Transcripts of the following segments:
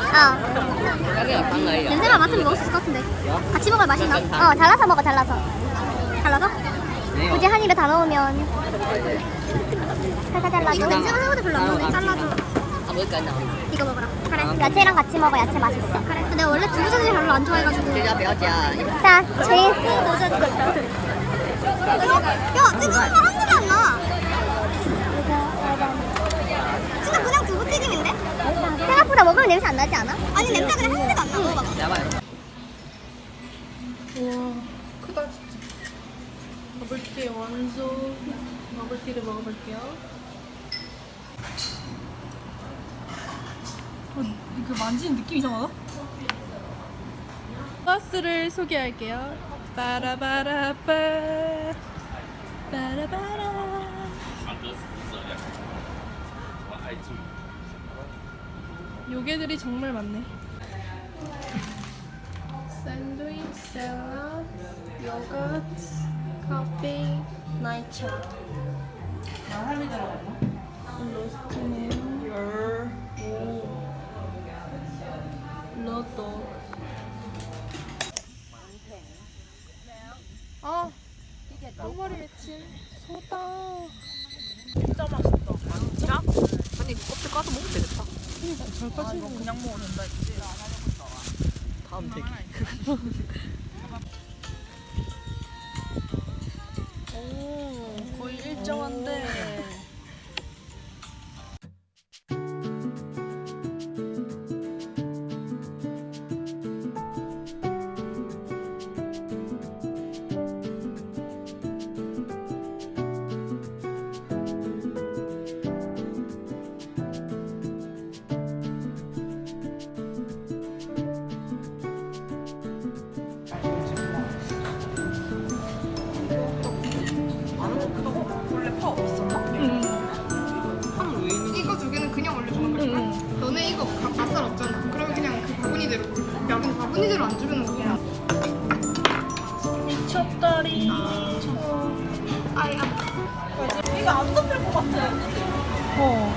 어. 냄새만 맡으면 먹을 수 있을 것 같은데. 같이 먹으면 맛있나? 어, 잘라서 먹어, 잘라서. 잘라서? 굳이 한 입에 다 넣으면. 살살 잘라줘. 이거 냄새가 생각보다 별로 안 나네. 잘라줘. 아, 나. 이거 먹어라. 그래. 야채랑 같이 먹어. 야채 맛있어. 그래. 근데 원래 두부젓을 별로 안 좋아해가지고. 자, 제이스 버전. 야, 뜨거운 거 한국에 안 나. 진짜 그냥 두부튀김인데? 생각보다 먹으면 냄새 안 나지 않아? 아니 냄새 그냥 한 개도 안 나. 먹어봐. 야봐요. 우와 크다 진짜 먹을게요 완소 먹을티를 먹어볼게요 어, 이거 만지는 느낌 이상하다? 버스를 소개할게요 빠라바라빠 빠라바라 요게들이 정말 많네 샌드위치, 샐러드, 요거트, 커피, 나이차. 로스트는 열, 오, 노또. 아, 머리 외침, 소다. 진짜 맛있다. 진짜? 아니 껍질 까서 먹으면 되겠다. 잘 빠지네. 그냥 먹으면 된다 했지. 다음 되기. 오, 거의 일정한데. 덮일 것 같아. 어.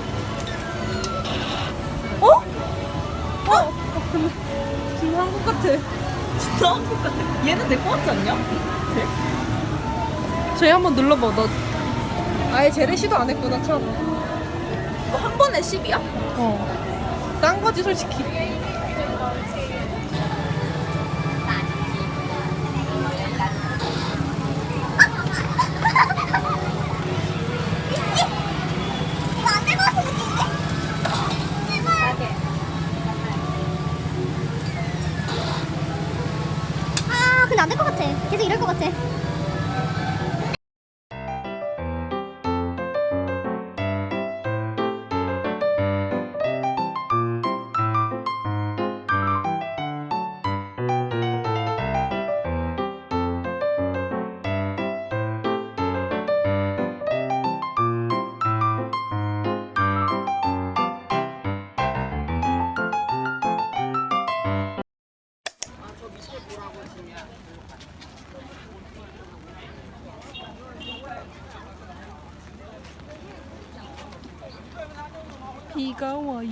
어? 어? 어, 근데 지금 한국 같아. 진짜 한국 같아. 얘는 될것 같지 않냐? 저희 한번 눌러봐. 너 아예 재래 시도 안 했구나 참. 이거 한 번에 10이야? 어. 딴 거지 솔직히. 비가 와요.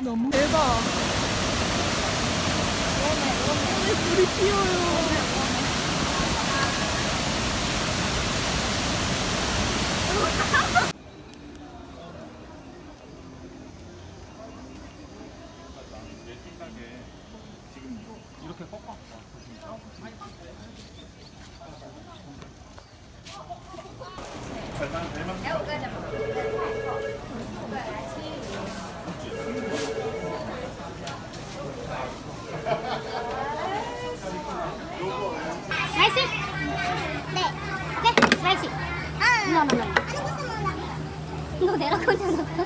너무 대박. 오늘 불이 피어요. 스파이시? 네. 네, 스파이시. 아, no. 너 하지 않았어?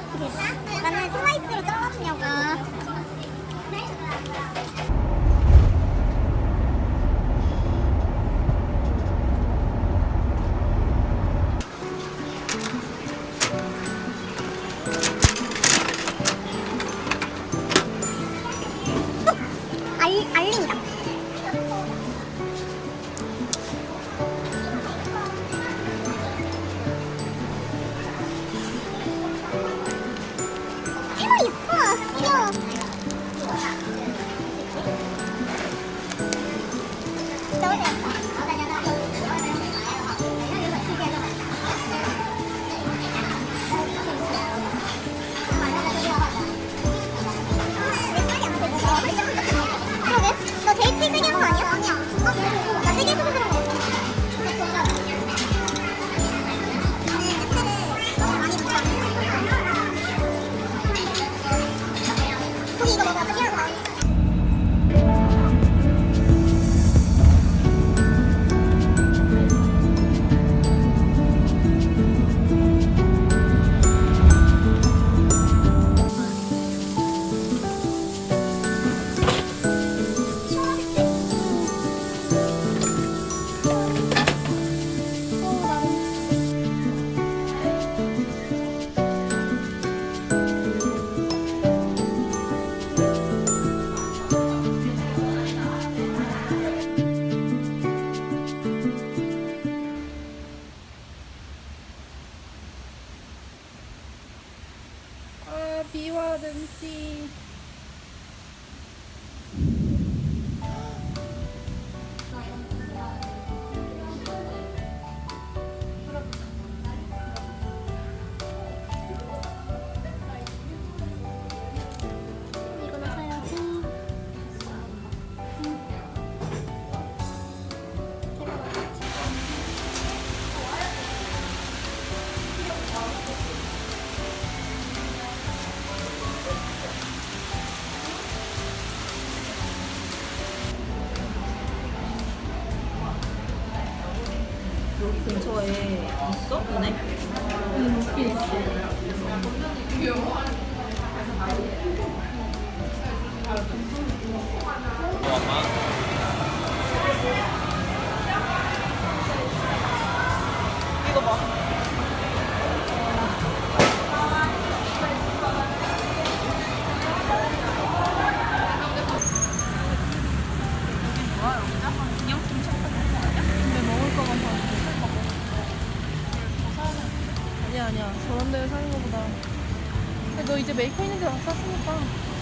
나는 슬라이스로 잘라주냐고. 아. เห็น 근처에 있어? 너네? 응, 있긴 있어. 음. 썼으니까